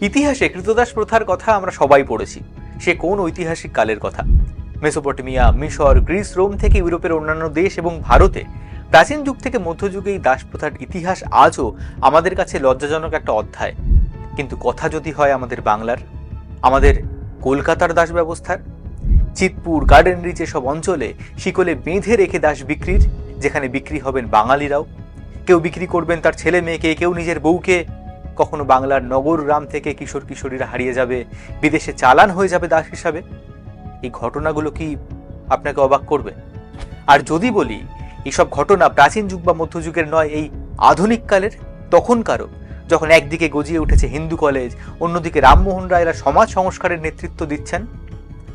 ইতিহাসে কৃতদাস প্রথার কথা আমরা সবাই পড়েছি। সে কোন ঐতিহাসিক কালের কথা? মেসোপটেমিয়া, মিশর, গ্রিস, রোম থেকে ইউরোপের অন্যান্য দেশ এবং ভারতে প্রাচীন যুগ থেকে মধ্যযুগে এই দাস প্রথার ইতিহাস আজও আমাদের কাছে লজ্জাজনক একটা অধ্যায়। কিন্তু কথা যদি হয় আমাদের বাংলার, আমাদের কলকাতার দাস ব্যবস্থার, চিতপুর গার্ডেন রিচ এসব অঞ্চলে শিকলে বেঁধে রেখে দাস বিক্রির, যেখানে বিক্রি হবেন বাঙালিরাও, কেউ বিক্রি করবেন তার ছেলে মেয়েকে, কেউ নিজের বউকে কখনো বাংলার নগর গ্রাম থেকে কিশোর কিশোরীরা হারিয়ে যাবে, বিদেশে চালান হয়ে যাবে দাস হিসাবে? এই ঘটনাগুলো কি আপনাকে অবাক করবে? আর যদি বলি এইসব ঘটনা প্রাচীন যুগ বা মধ্যযুগের নয়, এই আধুনিক কালের, তখনকারও, যখন একদিকে গজিয়ে উঠেছে হিন্দু কলেজ, অন্যদিকে রামমোহন রায়রা সমাজ সংস্কারের নেতৃত্ব দিচ্ছেন,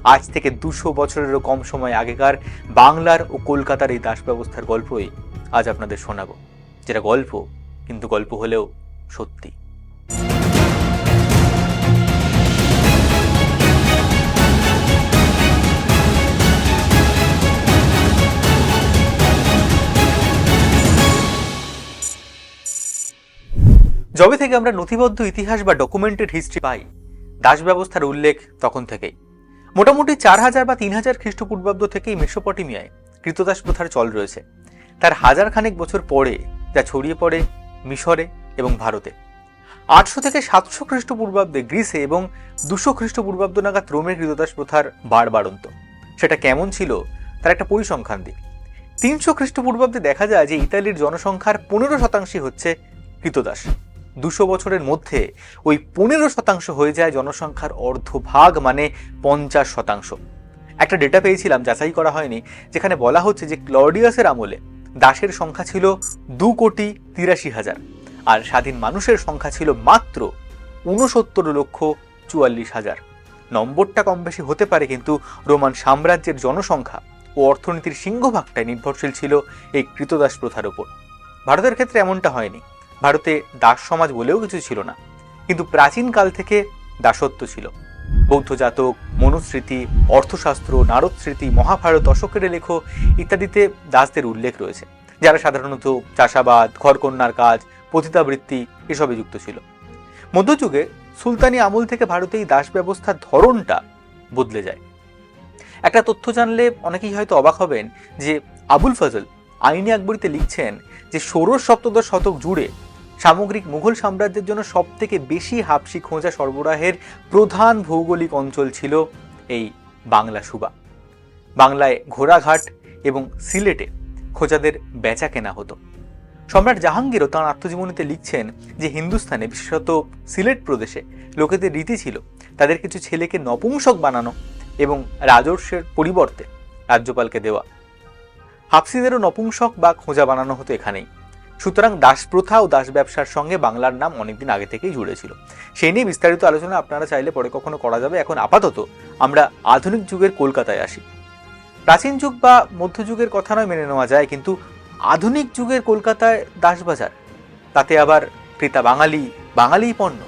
আজ থেকে দুশো বছরেরও কম সময় আগেকার বাংলার ও কলকাতার এই দাস ব্যবস্থার গল্পই আজ আপনাদের শোনাবো। যেটা গল্প, কিন্তু গল্প হলেও সত্যি। যবে থেকে আমরা নথিবদ্ধ ইতিহাস বা ডকুমেন্টেড হিস্ট্রি পাই, দাস ব্যবস্থার উল্লেখ তখন থেকেই। মোটামুটি চার হাজার বা তিন হাজার খ্রিস্টপূর্বাব্দ থেকেই মেসোপটেমিয়ায় কৃতদাস প্রথার চল রয়েছে। তার হাজার খানেক বছর পরে যা ছড়িয়ে পড়ে মিশরে এবং ভারতে। আটশো থেকে সাতশো খ্রিস্টপূর্বাব্দে গ্রিসে এবং দুশো খ্রিস্টপূর্বাব্দ নাগাদ রোমের কৃতদাস প্রথার বার বাড়ন্ত সেটা কেমন ছিল তার একটা পরিসংখ্যান দিই। তিনশো খ্রিস্টপূর্বাব্দে দেখা যায় যে ইতালির জনসংখ্যার পনেরো শতাংশই হচ্ছে কৃতদাস। দুশো বছরের মধ্যে ওই পনেরো শতাংশ হয়ে যায় জনসংখ্যার অর্ধভাগ মানে পঞ্চাশ শতাংশ। একটা ডেটা পেয়েছিলাম, যাচাই করা হয়নি, যেখানে বলা হচ্ছে যে ক্লডিয়াসের আমলে দাসের সংখ্যা ছিল দু কোটি তিরাশি হাজার, আর স্বাধীন মানুষের সংখ্যা ছিল মাত্র ঊনসত্তর লক্ষ চুয়াল্লিশ হাজার। নম্বরটা কম বেশি হতে পারে, কিন্তু রোমান সাম্রাজ্যের জনসংখ্যা ও অর্থনীতির সিংহভাগটাই নির্ভরশীল ছিল এই কৃতদাস প্রথার উপর। ভারতের ক্ষেত্রে এমনটা হয়নি। ভারতে দাস সমাজ বলেও কিছু ছিল না। কিন্তু প্রাচীনকাল থেকে দাসত্ব ছিল। বৌদ্ধ জাতক, মনুস্মৃতি, অর্থশাস্ত্র নারদ স্মৃতি মহাভারত, অশোকের লেখো ইত্যাদিতে দাসদের উল্লেখ রয়েছে, যারা সাধারণত চাষাবাদ, ঘরকন্যার কাজ, পতিতাবৃত্তি এসবে যুক্ত ছিল। মধ্যযুগে সুলতানি আমল থেকে ভারতে এই দাস ব্যবস্থার ধরনটা বদলে যায়। একটা তথ্য জানলে অনেকেই হয়তো অবাক হবেন যে আবুল ফজল আইনি আকবরীতে লিখছেন যে ষোড়শ সপ্তদশ শতক জুড়ে সামগ্রিক মুঘল সাম্রাজ্যের জন্য সব থেকে বেশি হাপসি খোঁজা সরবরাহের প্রধান ভৌগোলিক অঞ্চল ছিল এই বাংলা সুবা। বাংলায় ঘোড়াঘাট এবং সিলেটে খোঁজাদের বেচা কেনা হতো। সম্রাট জাহাঙ্গীরও তাঁর আত্মজীবনীতে লিখছেন যে হিন্দুস্তানে বিশেষত সিলেট প্রদেশে, লোকেদের রীতি ছিল তাদের কিছু ছেলেকে নপুংসক বানানো এবং রাজর্ষের পরিবর্তে রাজ্যপালকে দেওয়া। হাফসিদেরও নপুংসক বা খোঁজা বানানো হতো এখানেই। সুতরাং দাস প্রথা ও দাস ব্যবসার সঙ্গে বাংলার নাম অনেকদিন আগে থেকেই জুড়ে ছিল। সেই নিয়ে বিস্তারিত আলোচনা আপনারা চাইলে পরে কখনো করা যাবে। এখন আপাতত আমরা আধুনিক যুগের কলকাতায় আসি। প্রাচীন যুগ বা মধ্যযুগের কথা নয় মেনে নেওয়া যায়, কিন্তু আধুনিক যুগের কলকাতায় দাসবাজার তাতে আবার ক্রেতা বাঙালি বাঙালি পণ্য।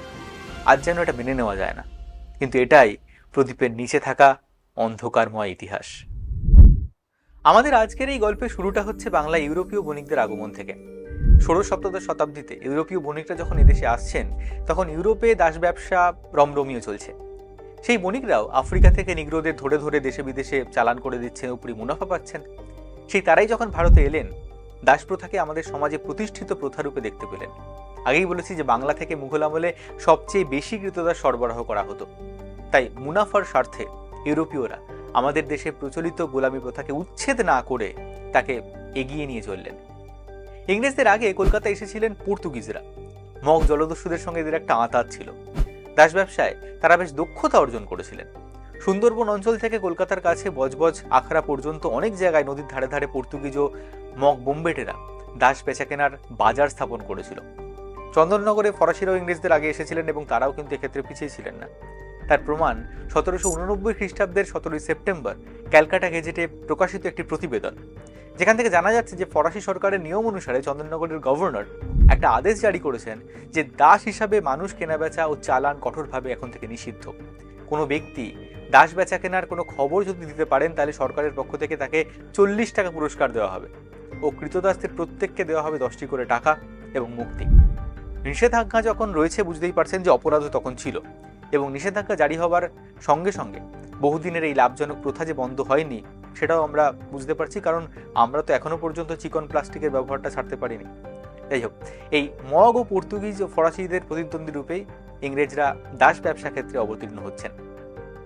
আজ যেন এটা মেনে নেওয়া যায় না। কিন্তু এটাই প্রদীপের নিচে থাকা অন্ধকারময় ইতিহাস। আমাদের আজকের এই গল্পের শুরুটা হচ্ছে বাংলা ইউরোপীয় বণিকদের আগমন থেকে। ষোড়শ সপ্তদশ শতাব্দীতে ইউরোপীয় বণিকরা যখন এদেশে আসছেন, তখন ইউরোপে দাস ব্যবসা রমরমিয়ে চলছে। সেই বণিকরাও আফ্রিকা থেকে নিগ্রোদের ধরে ধরে দেশে বিদেশে চালান করে দিচ্ছেন, উপরি মুনাফা পাচ্ছেন। সেই তারাই যখন ভারতে এলেন দাস প্রথাকে আমাদের সমাজে প্রতিষ্ঠিত প্রথারূপে দেখতে পেলেন। আগেই বলেছি যে বাংলা থেকে মুঘল আমলে সবচেয়ে বেশি কৃতদাস সরবরাহ করা হতো। তাই মুনাফার স্বার্থে ইউরোপীয়রা আমাদের দেশে প্রচলিত গোলামী প্রথাকে উচ্ছেদ না করে তাকে এগিয়ে নিয়ে চললেন। ইংরেজদের আগে কলকাতায় এসেছিলেন পর্তুগিজরা। মগ জলদস্যুদের সঙ্গে এদের একটা আঁতাত ছিল। দাস ব্যবসায় তারা বেশ দক্ষতা অর্জন করেছিলেন। সুন্দরবন অঞ্চল থেকে কলকাতার কাছে বজবজ আখড়া পর্যন্ত অনেক জায়গায় নদীর ধারে ধারে পর্তুগিজ ও মগ বোম্বেটেরা দাস বেচা কেনার বাজার স্থাপন করেছিল। চন্দননগরে ফরাসিরাও ইংরেজদের আগে এসেছিলেন এবং তারাও কিন্তু এক্ষেত্রে পিছিয়ে ছিলেন না। তার প্রমাণ সতেরোশো উননব্বই খ্রিস্টাব্দের সতেরোই সেপ্টেম্বর ক্যালকাটা গেজেটে প্রকাশিত একটি প্রতিবেদন। যেখান থেকে জানা যাচ্ছে যে ফরাসি সরকারের নিয়ম অনুসারে চন্দননগরের গভর্নর একটা আদেশ জারি করেছেন যে দাস হিসাবে মানুষ কেনাবেচা ও চালান কঠোরভাবে এখন থেকে নিষিদ্ধ। কোনো ব্যক্তি দাস বেচা কেনার কোনো খবর যদি দিতে পারেন, তাহলে সরকারের পক্ষ থেকে তাকে চল্লিশ টাকা পুরস্কার দেওয়া হবে ও কৃতদাসদের প্রত্যেককে দেওয়া হবে দশটি করে টাকা এবং মুক্তি। নিষেধাজ্ঞা যখন রয়েছে, বুঝতেই পারছেন যে অপরাধও তখন ছিল এবং নিষেধাজ্ঞা জারি হওয়ার সঙ্গে সঙ্গে বহুদিনের এই লাভজনক প্রথা যে বন্ধ হয়নি সেটাও আমরা বুঝতে পারছি, কারণ আমরা তো এখনও পর্যন্ত চিকন প্লাস্টিকের ব্যবহারটা ছাড়তে পারিনি। যাই হোক, এই মগ ও পর্তুগিজ ও ফরাসিদের প্রতিদ্বন্দ্বী রূপেই ইংরেজরা দাস ব্যবসা ক্ষেত্রে অবতীর্ণ হচ্ছেন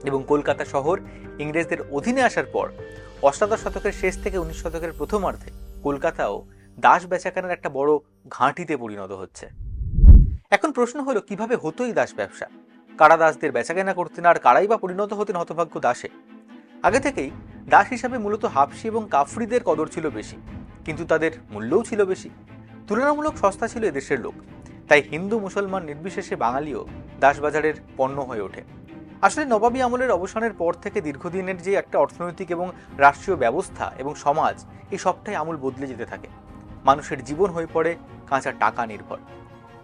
এবং কলকাতা শহর ইংরেজদের অধীনে আসার পর অষ্টাদশ শতকের শেষ থেকে উনিশ শতকের প্রথমার্ধে কলকাতাও দাস বেচাকেনার একটা বড় ঘাঁটিতে পরিণত হচ্ছে। এখন প্রশ্ন হলো, কীভাবে হতো এই দাস ব্যবসা? কারা দাসদের বেচাকেনা করতেন আর কারাই বা পরিণত হতেন হতভাগ্য দাসে? আগে থেকেই দাস হিসাবে মূলত হাফসি এবং কাফরিদের কদর ছিল বেশি, কিন্তু তাদের মূল্যও ছিল বেশি। তুলনামূলক সস্তা ছিল এদেশের লোক, তাই হিন্দু মুসলমান নির্বিশেষে বাঙালিও দাসবাজারের পণ্য হয়ে ওঠে। আসলে নবাবী আমলের অবসানের পর থেকে দীর্ঘদিনের যে একটা অর্থনৈতিক এবং রাষ্ট্রীয় ব্যবস্থা এবং সমাজ, এই সবটাই আমূল বদলে যেতে থাকে। মানুষের জীবন হয়ে পড়ে কাঁচা টাকা নির্ভর।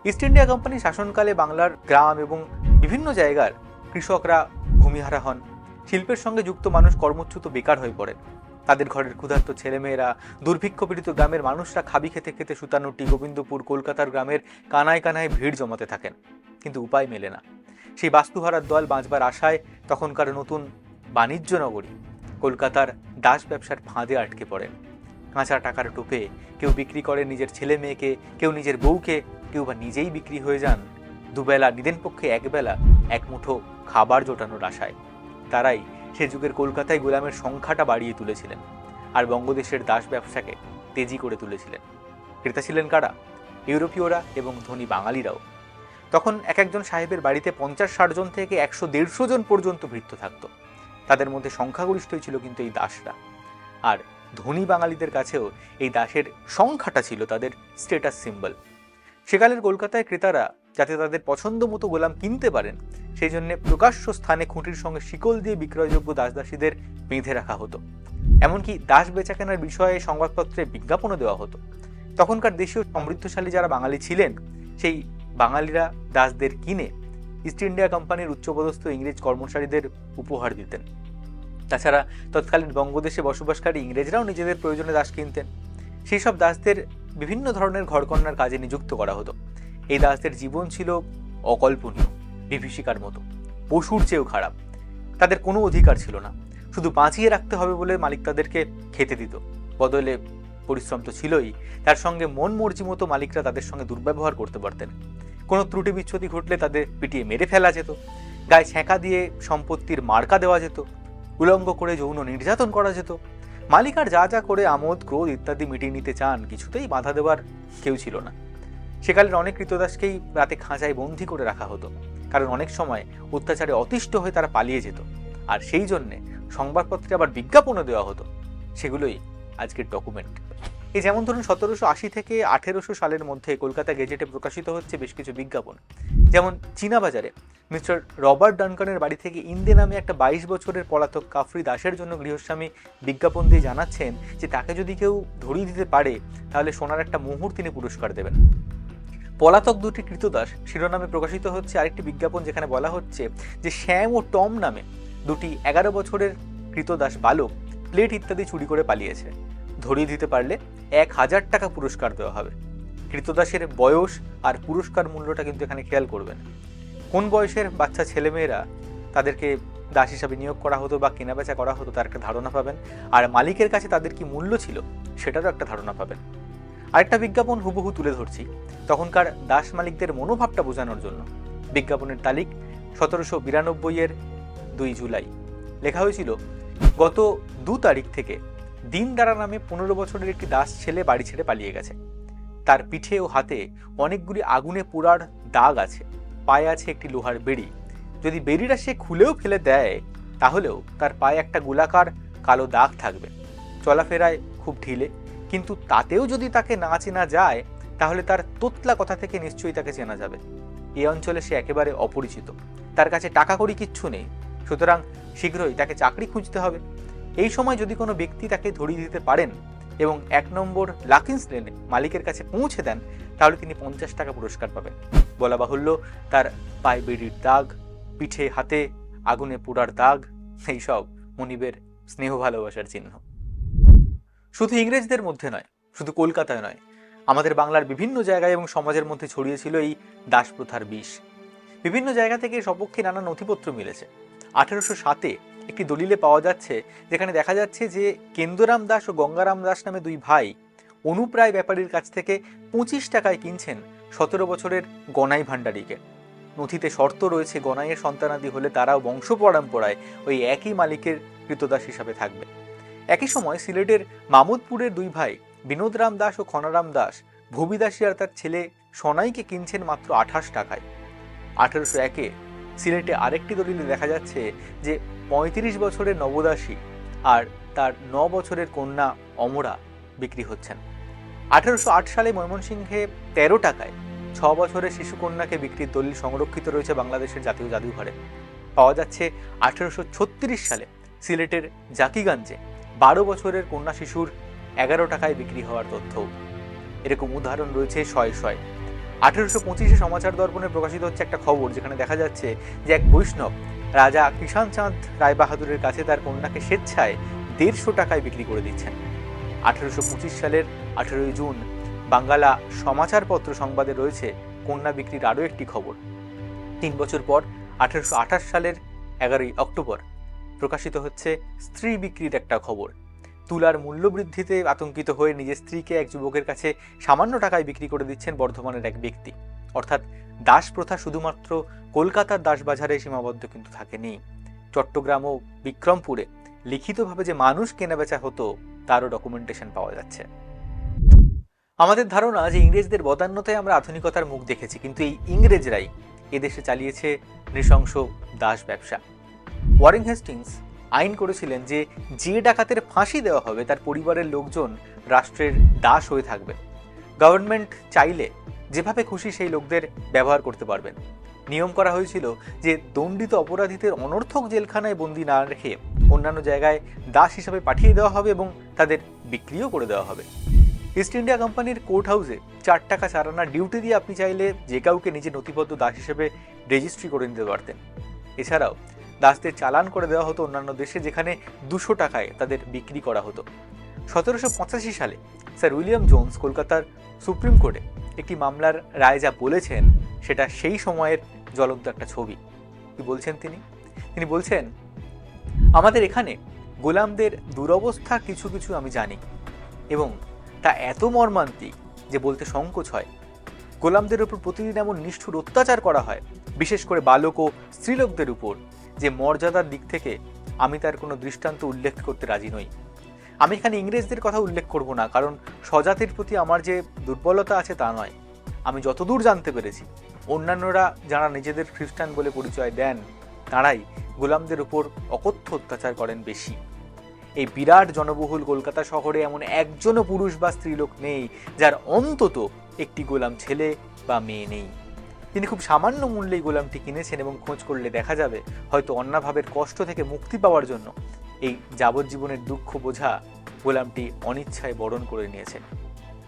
ইস্ট ইন্ডিয়া কোম্পানি শাসনকালে বাংলার গ্রাম এবং বিভিন্ন জায়গার কৃষকরা ভূমিহারা হন। শিল্পের সঙ্গে যুক্ত মানুষ কর্মচ্যুত বেকার হয়ে পড়েন তাদের ঘরের ক্ষুধার্ত ছেলেমেয়েরা দুর্ভিক্ষ পীড়িত গ্রামের মানুষরা খাবি খেতে খেতে সুতানুটি গোবিন্দপুর কলকাতার গ্রামের কানায় কানায় ভিড় জমাতে থাকেন। কিন্তু উপায় মেলে না। সেই বাস্তুহারার দল বাঁচবার আশায় তখনকার নতুন বাণিজ্য নগরী কলকাতার দাস ব্যবসার ফাঁদে আটকে পড়েন কাঁচা টাকার টোপে কেউ বিক্রি করে নিজের ছেলে মেয়েকে, কেউ নিজের বউকে, কেউ বা নিজেই বিক্রি হয়ে যান। দুবেলা, নিদেন পক্ষে একবেলা এক মুঠো খাবার জোটানোর আশায়। তারাই সে যুগের কলকাতায় গোলামের সংখ্যাটা বাড়িয়ে তুলেছিলেন আর বঙ্গদেশের দাস ব্যবসাকে তেজি করে তুলেছিলেন। ক্রেতা ছিলেন কারা? ইউরোপীয়রা এবং ধনী বাঙালিরাও। তখন এক একজন সাহেবের বাড়িতে পঞ্চাশ ষাট জন থেকে একশো দেড়শো জন পর্যন্ত ভৃত্য থাকত। তাদের মধ্যে সংখ্যাগরিষ্ঠই ছিল কিন্তু এই দাসরা। আর ধনী বাঙালিদের কাছেও এই দাসের সংখ্যাটা ছিল তাদের স্টেটাস সিম্বল সেকালের কলকাতায় ক্রেতারা যাতে তাদের পছন্দ মতো গোলাম কিনতে পারেন। সেই জন্য প্রকাশ্য স্থানে খুঁটির সঙ্গে শিকল দিয়ে বিক্রয়যোগ্য দাসদাসীদের বেঁধে রাখা হতো। এমনকি দাস বেচাকেনার বিষয়ে সংবাদপত্রে বিজ্ঞাপনও দেওয়া হতো। তখনকার দেশীয় সমৃদ্ধশালী যারা বাঙালি ছিলেন, সেই বাঙালিরা দাসদের কিনে ইস্ট ইন্ডিয়া কোম্পানির উচ্চপদস্থ ইংরেজ কর্মচারীদের উপহার দিতেন। তাছাড়া তৎকালীন বঙ্গদেশে বসবাসকারী ইংরেজরাও নিজেদের প্রয়োজনে দাস কিনতেন। সেই সব দাসদের বিভিন্ন ধরনের ঘরকন্যার কাজে নিযুক্ত করা হতো। এই দাসদের জীবন ছিল অকল্পনীয়, বিভীষিকার মতো। পশুর চেয়েও খারাপ। তাদের কোনো অধিকার ছিল না। শুধু বাঁচিয়ে রাখতে হবে বলে মালিক তাদেরকে খেতে দিত। বদলে পরিশ্রম তো ছিলই। তার সঙ্গে মন মর্জি মতো মালিকরা তাদের সঙ্গে দুর্ব্যবহার করতে পারতেন। কোনো ত্রুটি বিচ্ছুতি ঘটলে তাদের পিটিয়ে মেরে ফেলা যেত। গায়ে ছ্যাঁকা দিয়ে সম্পত্তির মার্কা দেওয়া যেত। উলঙ্গ করে যৌন নির্যাতন করা যেত। মালিক আর যা যা করে আমোদ, ক্রোধ ইত্যাদি মিটিয়ে নিতে চান, কিছুতেই বাধা দেওয়ার কেউ ছিল না। সেকালের অনেক কৃতদাসকেই রাতে খাঁচায় বন্দি করে রাখা হতো, কারণ অনেক সময় অত্যাচারে অতিষ্ঠ হয়ে তারা পালিয়ে যেত। আর সেই জন্যে সংবাদপত্রে আবার বিজ্ঞাপনও দেওয়া হতো। সেগুলোই আজকের ডকুমেন্ট এই যেমন ধরুন সতেরোশো আশি থেকে আঠেরোশো সালের মধ্যে কলকাতা গেজেটে প্রকাশিত হচ্ছে বেশ কিছু বিজ্ঞাপন। যেমন চীনা বাজারে মিস্টার রবার্ট ডানকানের বাড়ি থেকে ইন্দে নামে একটা বাইশ বছরের পলাতক কাফরি দাসের জন্য গৃহস্বামী বিজ্ঞাপন দিয়ে জানাচ্ছেন যে তাকে যদি কেউ ধরিয়ে দিতে পারে, তাহলে সোনার একটা মুহূর্ত তিনি পুরস্কার দেবেন। পলাতক দুটি কৃতদাস শিরোনামে প্রকাশিত হচ্ছে আরেকটি বিজ্ঞাপন যেখানে বলা হচ্ছে যে শ্যাম ও টম নামে দুটি এগারো বছরের কৃতদাস বালক প্লেট ইত্যাদি চুরি করে পালিয়েছে। ধরিয়ে দিতে পারলে এক হাজার টাকা পুরস্কার দেওয়া হবে। কৃতদাসের বয়স আর পুরস্কার মূল্যটা কিন্তু এখানে খেয়াল করবেন। কোন বয়সের বাচ্চা ছেলেমেয়েরা তাদেরকে দাস হিসাবে নিয়োগ করা হতো বা কেনাবেচা করা হতো তার একটা ধারণা পাবেন। আর মালিকের কাছে তাদের কি মূল্য ছিল সেটারও একটা ধারণা পাবেন। আরেকটা বিজ্ঞাপন হুবহু তুলে ধরছি, তখনকার দাস মালিকদের মনোভাবটা বোঝানোর জন্য। বিজ্ঞাপনের তারিখ সতেরোশো বিরানব্বইয়ের দুই জুলাই। লেখা হয়েছিল, গত দু তারিখ থেকে দিন দ্বারা নামে পনেরো বছরের একটি দাস ছেলে বাড়ি ছেড়ে পালিয়ে গেছে। তার পিঠে ও হাতে অনেকগুলি আগুনে পোড়ার দাগ আছে। পায়ে আছে একটি লোহার বেড়ি। যদি বেড়িটা সে খুলেও ফেলে দেয়, তাহলেও তার পায়ে একটা গোলাকার কালো দাগ থাকবে। চলাফেরায় খুব ঢিলে কিন্তু তাতেও যদি তাকে না চেনা যায়, তাহলে তার তোতলা কথা থেকে নিশ্চয়ই তাকে চেনা যাবে। এই অঞ্চলে সে একেবারে অপরিচিত। তার কাছে টাকা করি কিচ্ছু নেই। সুতরাং শীঘ্রই তাকে চাকরি খুঁজতে হবে। এই সময় যদি কোনো ব্যক্তি তাকে ধরিয়ে দিতে পারেন এবং এক নম্বর লাকিন্স লেনে মালিকের কাছে পৌঁছে দেন, তাহলে তিনি পঞ্চাশ টাকা পুরস্কার পাবেন। বলা বাহুল্য, তার পায়ে বেড়ির দাগ, পিঠে হাতে আগুনে পোড়ার দাগ, এইসব মনিবের স্নেহ ভালোবাসার চিহ্ন। শুধু ইংরেজদের মধ্যে নয়, শুধু কলকাতায় নয়, আমাদের বাংলার বিভিন্ন জায়গায় এবং সমাজের মধ্যে ছড়িয়েছিল এই দাস প্রথার বিষ। বিভিন্ন জায়গা থেকে সপক্ষে নানা নথিপত্র মিলেছে। আঠেরোশো সাতে একটি দলিলে পাওয়া যাচ্ছে, যেখানে দেখা যাচ্ছে যে কেন্দ্ররাম দাস ও গঙ্গারাম দাস নামে দুই ভাই অনুপ্রায় ব্যাপারীর কাছ থেকে পঁচিশ টাকায় কিনছেন সতেরো বছরের গনাই ভাণ্ডারীকে। নথিতে শর্ত রয়েছে, গনাইয়ের সন্তানাদি হলে তারাও বংশ পরম্পরায় ওই একই মালিকের কৃতদাস হিসাবে থাকবে। একই সময় সিলেটের মামুদপুরের দুই ভাই বিনোদরাম দাস ও খনারাম দাস ভবিদাসী আর তার ছেলে সনাইকে কিনছেন মাত্র আঠাশ টাকায়। আঠারোশো একে সিলেটে আরেকটি দলিলে দেখা যাচ্ছে যে পঁয়ত্রিশ বছরের নবদাসী আর তার ন বছরের কন্যা অমরা বিক্রি হচ্ছেন। আঠারোশো আট সালে ময়মনসিংহে তেরো টাকায় ছ বছরের শিশুকন্যাকে বিক্রির দলিল সংরক্ষিত রয়েছে বাংলাদেশের জাতীয় জাদুঘরে। পাওয়া যাচ্ছে আঠারোশো সালে সিলেটের জাকিগঞ্জে। বারো বছরের কন্যা শিশুর এগারো টাকায় বিক্রি হওয়ার তথ্য এরকম উদাহরণ রয়েছে শয়ে শয়ে। আঠেরোশো পঁচিশে সমাচার দর্পণে প্রকাশিত হচ্ছে একটা খবর যেখানে দেখা যাচ্ছে যে এক বৈষ্ণব রাজা কিষান চাঁদ রায় বাহাদুরের কাছে তার কন্যাকে স্বেচ্ছায় দেড়শো টাকায় বিক্রি করে দিচ্ছেন। আঠেরোশো পঁচিশ সালের আঠেরোই জুন বাঙ্গালা সমাচারপত্র সংবাদে রয়েছে কন্যা বিক্রির আরও একটি খবর। তিন বছর পর আঠেরোশো আঠাশ সালের এগারোই অক্টোবর প্রকাশিত হচ্ছে স্ত্রী বিক্রির একটা খবর। তুলার মূল্য বৃদ্ধিতে আতঙ্কিত হয়ে নিজের স্ত্রীকে এক যুবকের কাছে সামান্য টাকায় বিক্রি করে দিচ্ছেন বর্ধমানের এক ব্যক্তি। অর্থাৎ দাস প্রথা শুধুমাত্র কলকাতার দাসবাজারে সীমাবদ্ধ কিন্তু থাকেনি। চট্টগ্রাম ও বিক্রমপুরে লিখিতভাবে যে মানুষ কেনাবেচা হতো, তারও ডকুমেন্টেশন পাওয়া যাচ্ছে। আমাদের ধারণা যে ইংরেজদের বদান্যতায় আমরা আধুনিকতার মুখ দেখেছি, কিন্তু এই ইংরেজরাই এদেশে চালিয়েছে নৃশংস দাস ব্যবসা। ওয়ারিং হেস্টিংস আইন করেছিলেন যে যে ডাকাতের ফাঁসি দেওয়া হবে তার পরিবারের লোকজন রাষ্ট্রের দাস হয়ে থাকবে। গভর্নমেন্ট চাইলে যেভাবে খুশি সেই লোকদের ব্যবহার করতে পারবেন। নিয়ম করা হয়েছিল যে দণ্ডিত অপরাধীদের অনর্থক জেলখানায় বন্দি না রেখে অন্যান্য জায়গায় দাস হিসাবে পাঠিয়ে দেওয়া হবে এবং তাদের বিক্রিও করে দেওয়া হবে। ইস্ট ইন্ডিয়া কোম্পানির কোর্ট হাউসে চার টাকা চারানা ডিউটি দিয়ে আপনি চাইলে যে কাউকে নিজে নথিবদ্ধ দাস হিসেবে রেজিস্ট্রি করে নিতে পারতেন। এছাড়াও দাসদের চালান করে দেওয়া হতো অন্যান্য দেশে যেখানে দুশো টাকায় তাদের বিক্রি করা হতো। সতেরোশো পঁচাশি সালে স্যার উইলিয়াম জোন্স কলকাতার সুপ্রিম কোর্টে একটি মামলার রায় যা বলেছেন, সেটা সেই সময়ের জ্বলন্ত একটা ছবি। কি বলছেন তিনি? তিনি বলছেন, আমাদের এখানে গোলামদের দুরবস্থা কিছু কিছু আমি জানি এবং তা এত মর্মান্তিক যে বলতে সংকোচ হয়। গোলামদের উপর প্রতিদিন এমন নিষ্ঠুর অত্যাচার করা হয়, বিশেষ করে বালক ও স্ত্রীলোকদের উপর। যে মর্যাদার দিক থেকে আমি তার কোনো দৃষ্টান্ত উল্লেখ করতে রাজি নই। আমি এখানে ইংরেজদের কথা উল্লেখ করব না, কারণ স্বজাতির প্রতি আমার যে দুর্বলতা আছে তা নয়। আমি যতদূর জানতে পেরেছি, অন্যান্যরা যারা নিজেদের খ্রিস্টান বলে পরিচয় দেন, তারাই গোলামদের উপর অকথ্য অত্যাচার করেন বেশি। এই বিরাট জনবহুল কলকাতা শহরে এমন একজনও পুরুষ বা স্ত্রীলোক নেই, যার অন্তত একটি গোলাম ছেলে বা মেয়ে নেই। তিনি খুব সামান্য মূল্যেই গোলামটি কিনেছেন এবং খোঁজ করলে দেখা যাবে হয়তো অন্নাভাবের কষ্ট থেকে মুক্তি পাওয়ার জন্য। এই যাবজ্জীবনের দুঃখ বোঝা গোলামটি অনিচ্ছায় বরণ করে নিয়েছে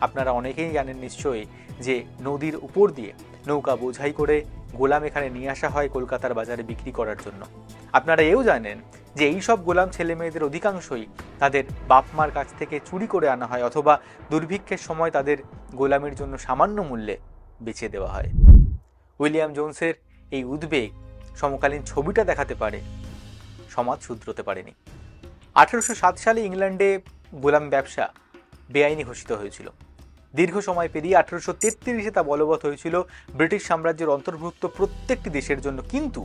আপনারা অনেকেই জানেন নিশ্চয়ই যে নদীর উপর দিয়ে নৌকা বোঝাই করে গোলাম এখানে নিয়ে আসা হয় কলকাতার বাজারে বিক্রি করার জন্য। আপনারা এও জানেন যে এই সব গোলাম ছেলে মেয়েদের অধিকাংশই তাদের বাপ মার কাছ থেকে চুরি করে আনা হয় অথবা দুর্ভিক্ষের সময় তাদের গোলামের জন্য সামান্য মূল্যে বেচে দেওয়া হয়। উইলিয়াম জোনসের এই উদ্বেগ সমকালীন ছবিটা দেখাতে পারে। সমাজ শুধরতে পারেনি। আঠেরোশো সাত সালে ইংল্যান্ডে গোলাম ব্যবসা বেআইনি ঘোষিত হয়েছিল। দীর্ঘ সময় পেরিয়ে আঠেরোশো তেত্রিশে তা বলবৎ হয়েছিল ব্রিটিশ সাম্রাজ্যের অন্তর্ভুক্ত প্রত্যেকটি দেশের জন্য। কিন্তু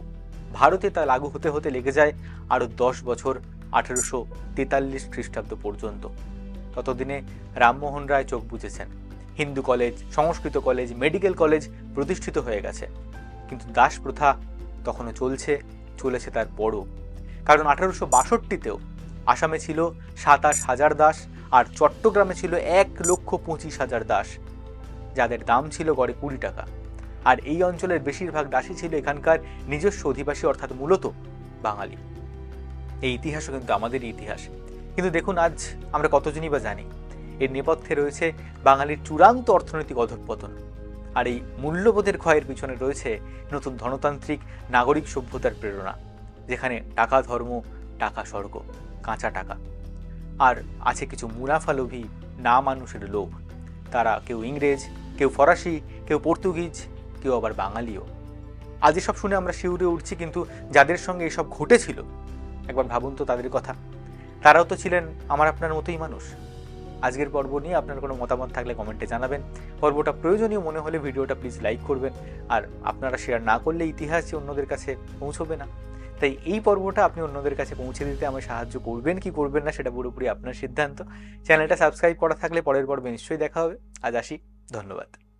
ভারতে তা লাগু হতে হতে লেগে যায় আরও দশ বছর আঠেরোশো তেতাল্লিশ খ্রিস্টাব্দ পর্যন্ত। ততদিনে রামমোহন রায় চোখ বুঝেছেন Hindu college, Sanskrit college, medical college প্রতিষ্ঠিত হয়ে গেছে। কিন্তু দাস প্রথা তখনও চলছে, চলেছে তার বড়। কারণ আঠারোশো বাষট্টিতেও আসামে ছিল সাতাশ হাজার দাস আর চট্টগ্রামে ছিল এক লক্ষ পঁচিশ হাজার দাস, যাদের দাম ছিল গড়ে কুড়ি টাকা। আর এই অঞ্চলের বেশিরভাগ দাসী ছিল এখানকার নিজস্ব অধিবাসী, অর্থাৎ মূলত বাঙালি। এই ইতিহাসও কিন্তু আমাদেরই ইতিহাস। কিন্তু দেখুন, আজ আমরা কতজনই বা জানি? এর নেপথ্যে রয়েছে বাঙালির চূড়ান্ত অর্থনৈতিক অধঃপতন। আর এই মূল্যবোধের ক্ষয়ের পিছনে রয়েছে নতুন ধনতান্ত্রিক, নাগরিক সভ্যতার প্রেরণা, যেখানে টাকা ধর্ম, টাকা স্বর্গ, কাঁচা টাকা। আর আছে কিছু মুনাফালোভী না মানুষের লোভ। তারা কেউ ইংরেজ, কেউ ফরাসি, কেউ পর্তুগিজ, কেউ আবার বাঙালিও। আজ এসব শুনে আমরা শিউরে উঠছি কিন্তু যাদের সঙ্গে এসব ঘটেছিল, একবার ভাবুন তো তাদের কথা। তারাও তো ছিলেন আমার আপনার মতোই মানুষ। আজকের পর্ব নিয়ে আপনার কোনো মতামত থাকলে কমেন্টে জানাবেন। পর্বটা প্রয়োজনীয় মনে হলে ভিডিওটা প্লিজ লাইক করবেন। আর আপনারা শেয়ার না করলে ইতিহাস যে অন্যদের কাছে পৌঁছবে না। তাই এই পর্বটা আপনি অন্যদের কাছে পৌঁছে দিতে আমায় সাহায্য করবেন কি করবেন না সেটা পুরোপুরি আপনার সিদ্ধান্ত। চ্যানেলটা সাবস্ক্রাইব করা থাকলে পরের পর্বে নিশ্চয়ই দেখা হবে। আজ আসি। ধন্যবাদ।